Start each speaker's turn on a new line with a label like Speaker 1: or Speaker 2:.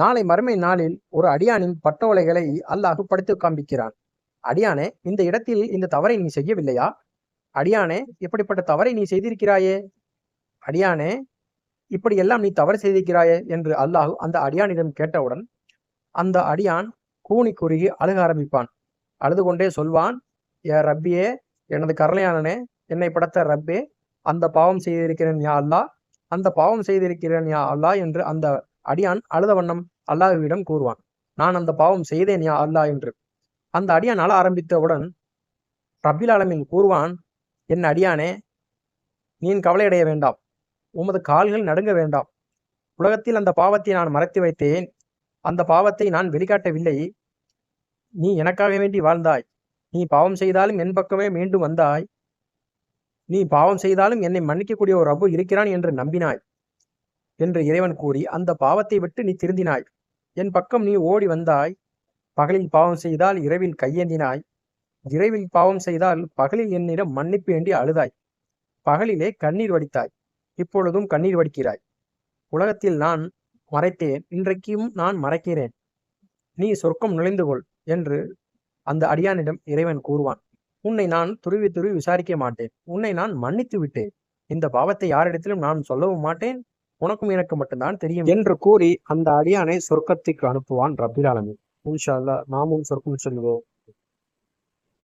Speaker 1: நாளை மறுமை நாளில் ஒரு அடியானின் பட்டோலைகளை அல்லாஹு படுத்து காண்பிக்கிறான். அடியானே இந்த இடத்தில் இந்த தவறை நீ செய்யவில்லையா? அடியானே இப்படிப்பட்ட தவறை நீ செய்திருக்கிறாயே? அடியானே இப்படியெல்லாம் நீ தவறு செய்திருக்கிறாயே? என்று அல்லாஹ் அந்த அடியானிடம் கேட்டவுடன் அந்த அடியான் கூனி குறுகி அழுக ஆரம்பிப்பான். அழுது கொண்டே சொல்வான் ஏ ரப்பியே எனது கரளையானனே என்னை படைத்த ரப்பே அந்த பாவம் செய்திருக்கிறேன் யா அல்லாஹ் அந்த பாவம் செய்திருக்கிறேன் யா அல்லாஹ் என்று அந்த அடியான் அழுத வண்ணம் அல்லாஹ்விடம் கூறுவான் நான் அந்த பாவம் செய்தேன் யா அல்லா என்று. அந்த அடியான் அழ ஆரம்பித்தவுடன் ரபில் ஆலமின் கூறுவான் என் அடியானே நீ கவலையடைய வேண்டாம். உமது கால்கள் நடுங்க வேண்டாம். உலகத்தில் அந்த பாவத்தை நான் மறைத்து வைத்தேன். அந்த பாவத்தை நான் வெளிக்காட்டவில்லை. நீ எனக்காக வேண்டி வாழ்ந்தாய். நீ பாவம் செய்தாலும் என் பக்கமே மீண்டும் வந்தாய். நீ பாவம் செய்தாலும் என்னை மன்னிக்கக்கூடிய ஒரு அபு இருக்கிறான் என்று நம்பினாய். என்று இறைவன் கூறி அந்த பாவத்தை விட்டு நீ திருந்தினாய். என் பக்கம் நீ ஓடி வந்தாய். பகலில் பாவம் செய்தால் இரவில் கையேந்தினாய். இரவில் பாவம் செய்தால் பகலில் என்னிடம் மன்னிப்பு வேண்டி அழுதாய். பகலிலே கண்ணீர் வடித்தாய். இப்பொழுதும் கண்ணீர் வடிக்கிறாய். உலகத்தில் நான் மறைத்தேன். இன்றைக்கும் நான் மறைக்கிறேன். நீ சொர்க்கம் நுழைந்து கொள் என்று அந்த அடியானிடம் இறைவன் கூறுவான். உன்னை நான் துருவி துருவி விசாரிக்க மாட்டேன். உன்னை நான் மன்னித்து விட்டேன். இந்த பாவத்தை யாரிடத்திலும் நான் சொல்லவும் மாட்டேன். உனக்கும் எனக்கு மட்டும்தான் தெரியும். என்று கூறி அந்த அடியானை சொர்க்கத்துக்கு அனுப்புவான் ரபிலாலமி ஆலமீன். இன்ஷா அல்லாஹ் நாமும் சொர்க்கம் செல்வோம்.